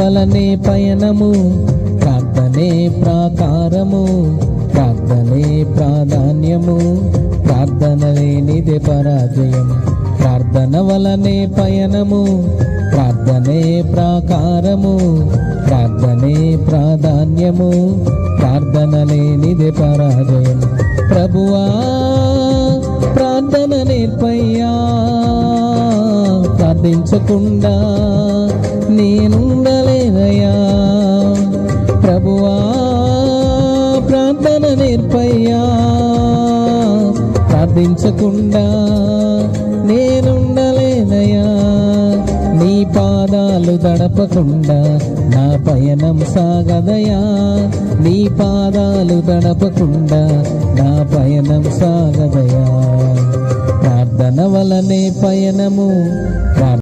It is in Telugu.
వలనే పయనము ప్రార్థనే ప్రాకారము ప్రార్థనే ప్రాధాన్యము ప్రార్థన లేనిదే పరాజయము. ప్రార్థన వలనే పయనము ప్రార్థనే ప్రాకారము ప్రార్థనే ప్రాధాన్యము ప్రార్థన లేనిదే పరాజయము. ప్రభువా ప్రార్థన నేర్పయ్యా ప్రార్థించకుండా నేనుండలేనయ్యా ప్రభువా ప్రార్థన నేర్పయ్యా. ప్రార్థించకుండా నేనుండలేనయ్యా. నీ పాదాలు దడపకుండా నా పయనం సాగదయా నీ పాదాలు దడపకుండా నా పయనం సాగదయా ప్రార్థన వలనే పయనము